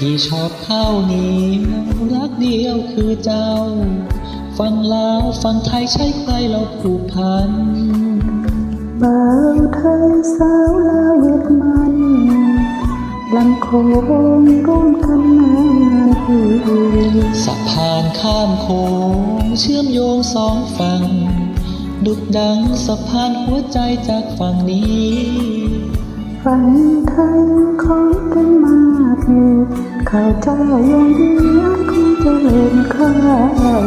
พี่ชอบข้าวเหนียวรักเดียวคือเจ้า ฟังลาวฟังไทยใช่ใครเราผูกพันบ่าวไทยสาวลาวยึดมันลำโคงร่วมกันนานปีสะพานข้ามโขงเชื่อมโยงสองฝั่งดุดดังสะพานหัวใจจากฝั่งนี้ ฝันไทยของกันมากอยู่ ข้าเจ้ายังดีคงจะเล่นข้าวเหนียว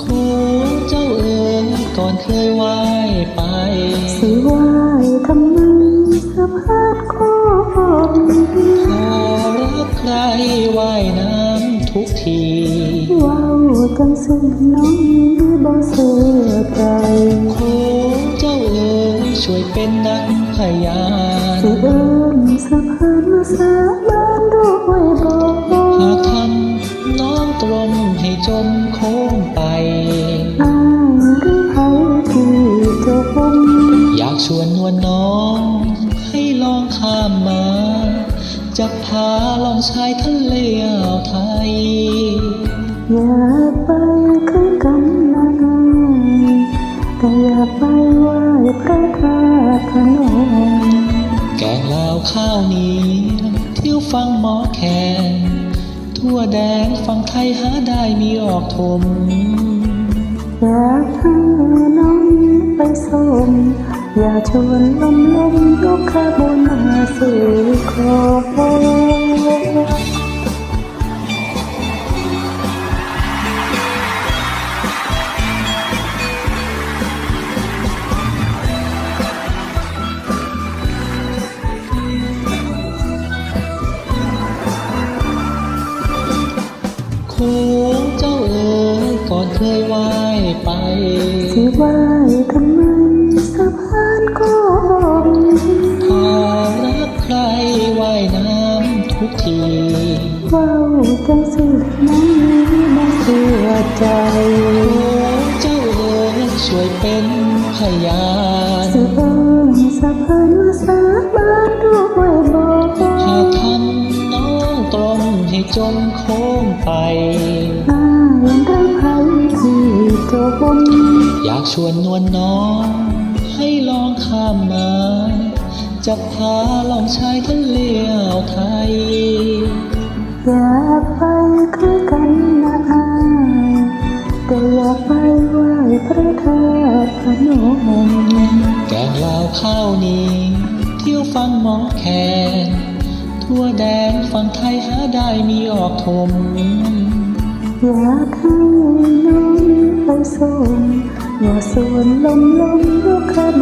โค้งเจ้าเอ๋ยก่อนเคยว่ายไป สิว่ายทำไมสะพานโค้งขอรักใครว่ายน้ำทุกทีว้าวจังสิน้องนี้บ่เสียใจโค้งเจ้าเอ๋ยช่วยเป็นนักพยานสิเอิ้นสะพานมาสาบา จมโค้งไปอายหรือไผที่จมอยากชวนนวลน้อง ให้ลองข้ามมา จะพาลองชายทะเลอ่าวไทย อยากไปคือกันนะแต่อยากไปไหว้พระธาตุพนมแกงลาวข้าวเหนี้ เที่ยวฟังหมอแคน ทั่วแดนฟังไทยหาได้มีออกทมอยากเธอน้องไปส่งอย่าชวนลมลมยกขบวนมาสู่ขอ ค้งเจ้าเอ๋ยก่อนเคยว่ายไปสิไหว้ทำไมสะพานก็มพารักใครว่ายน้ำทุกทีว้าวจังสิน้องนี้บ่เสียใจโค้งเจ้าเอ๋ยช่วยเป็นพยาน จมโค้งไปอายหรือไผที่จมอยากชวนนวลน้อง ให้ลองข้ามมา จะพาลองชายทะเลอ่าวไทย อยากไปคือกันนะอายแต่อยากไปไหว้พระธาตุพนมแกงลาวข้าวเหนี้ เที่ยวฟังหมอแคน ทั่วแดนฟังไทยหาได้มีออกทมอยากให้น้องไปส่งอย่าส่วนลมลมยกขบวนมา